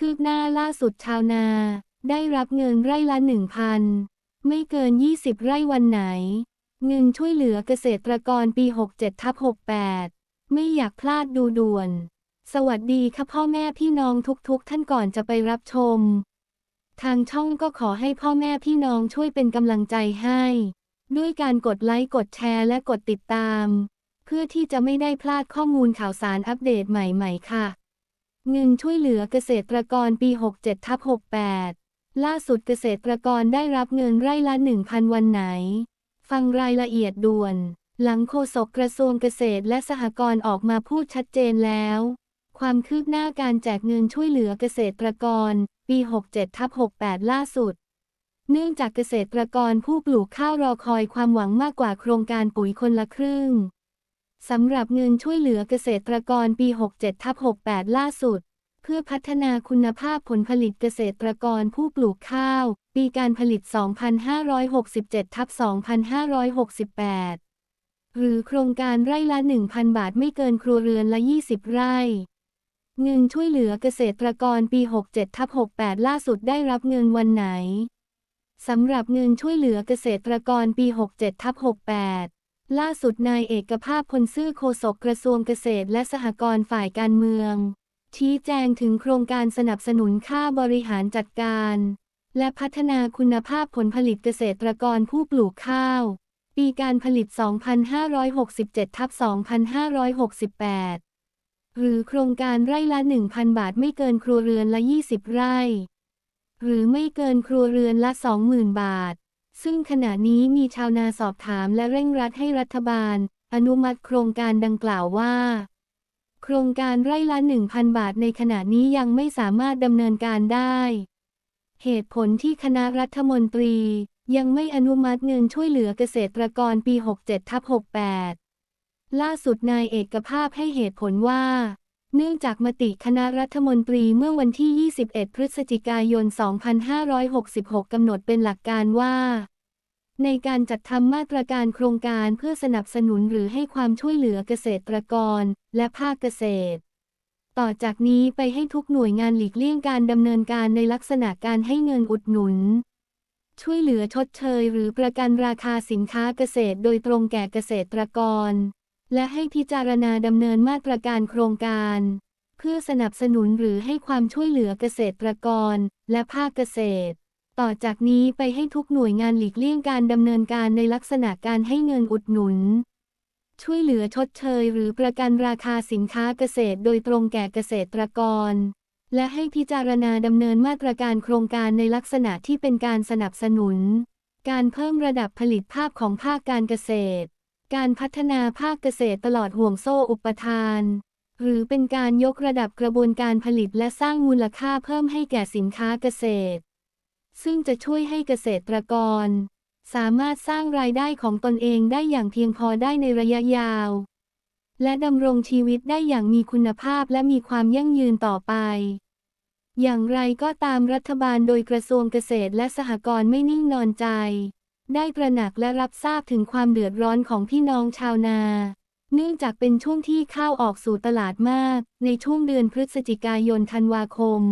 คืบหน้าล่าสุดชาวนา ได้รับเงินไร่ละหนึ่งพันไม่เกิน 20 ไร่วันไหน เงินช่วยเหลือเกษตรกรปี 67ทับ68 ไม่อยากพลาดดูด่วน สวัสดีค่ะพ่อแม่พี่น้องทุกๆ ท่านก่อนจะไปรับชม ทางช่องก็ขอให้พ่อแม่พี่น้องช่วยเป็นกำลังใจให้ ด้วยการกดไลค์กดแชร์และกดติดตาม เพื่อที่จะไม่ได้พลาดข้อมูลข่าวสารอัปเดตใหม่ๆ ค่ะ เงินช่วยเหลือเกษตรกรปี 67ทับ68 ล่าสุดเกษตรกรได้รับเงินไร่ละ 1,000 วันไหน ฟังรายละเอียดด่วน หลังโฆษกกระทรวงเกษตรและสหกรณ์ออกมาพูดชัดเจนแล้ว ความคืบหน้าการแจกเงินช่วยเหลือเกษตรกร ปี 67ทับ68 ล่าสุด เนื่องจากเกษตรกรผู้ปลูกข้าวรอคอยความหวังมากกว่าโครงการปุ๋ยคนละครึ่ง สำหรับเงินช่วยเหลือเกษตรกรปี 67ทับ68 ล่าสุด เพื่อพัฒนาคุณภาพผลผลิตเกษตรกรผู้ปลูกข้าว ปีการผลิต 2567ทับ2568 หรือโครงการไร่ละ 1,000 บาทไม่เกินครัวเรือนละ 20 ไร่ เงินช่วยเหลือเกษตรกรปี 67ทับ68 ล่าสุดได้รับเงินวันไหน สำหรับเงินช่วยเหลือเกษตรกรปี 67ทับ68 ล่าสุดนายเอกภาพพลซื่อโฆษกกระทรวงเกษตรและสหกรณ์ฝ่ายการเมือง ชี้แจงถึงโครงการสนับสนุนค่าบริหารจัดการ และพัฒนาคุณภาพผลผลิตเกษตรกรผู้ปลูกข้าว ปีการผลิต 2567ทับ2568 หรือโครงการไร่ละ 1,000 บาทไม่เกินครัวเรือนละ 20 ไร่ หรือไม่เกินครัวเรือนละ 20,000 บาท ซึ่งขณะนี้มีชาวนาสอบถามและเร่งรัดให้รัฐบาล อนุมัติโครงการดังกล่าวว่า โครงการไร่ละ 1,000 บาทในขณะนี้ยังไม่สามารถดำเนินการได้ เหตุผลที่คณะรัฐมนตรี ยังไม่อนุมัติเงินช่วยเหลือเกษตรกรปี 67ทับ68 ล่าสุดนายเอกภาพให้เหตุผลว่า เนื่องจากมติคณะรัฐมนตรีเมื่อวันที่ 21 พฤศจิกายน 2566 กำหนดเป็นหลักการว่า ในการจัดทำมาตรการโครงการเพื่อสนับสนุนหรือให้ความช่วยเหลือเกษตรกร และภาคเกษตร ต่อจากนี้ไปให้ทุกหน่วยงานหลีกเลี่ยงการดำเนินการในลักษณะการให้เงินอุดหนุน ช่วยเหลือชดเชย หรือประกันราคาสินค้าเกษตรโดยตรงแก่เกษตรกร และให้พิจารณาดำเนินมาตรการโครงการ เพื่อสนับสนุนหรือให้ความช่วยเหลือเกษตรกร และภาคเกษตร ต่อจากนี้ไปให้ทุกหน่วยงานหลีกเลี่ยงการดำเนินการในลักษณะการให้เงินอุดหนุน ช่วยเหลือชดเชยหรือประกันราคาสินค้าเกษตรโดยตรงแก่เกษตรกรและให้พิจารณาดำเนินมาตรการโครงการในลักษณะที่เป็นการสนับสนุน การเพิ่มระดับผลิตภาพของภาคการเกษตร การพัฒนาภาคเกษตรตลอดห่วงโซ่อุปทาน หรือเป็นการยกระดับกระบวนการผลิตและสร้างมูลค่าเพิ่มให้แก่สินค้าเกษตร ซึ่งจะช่วยให้เกษตรกร สามารถสร้างรายได้ของตนเองได้อย่างเพียงพอได้ในระยะยาว และดำรงชีวิตได้อย่างมีคุณภาพและมีความยั่งยืนต่อไป อย่างไรก็ตามรัฐบาลโดยกระทรวงเกษตรและสหกรณ์ไม่นิ่งนอนใจ ได้ตระหนักและรับทราบถึงความเดือดร้อนของพี่น้องชาวนา เนื่องจากเป็นช่วงที่ข้าวออกสู่ตลาดมาก ในช่วงเดือนพฤศจิกายนธันวาคม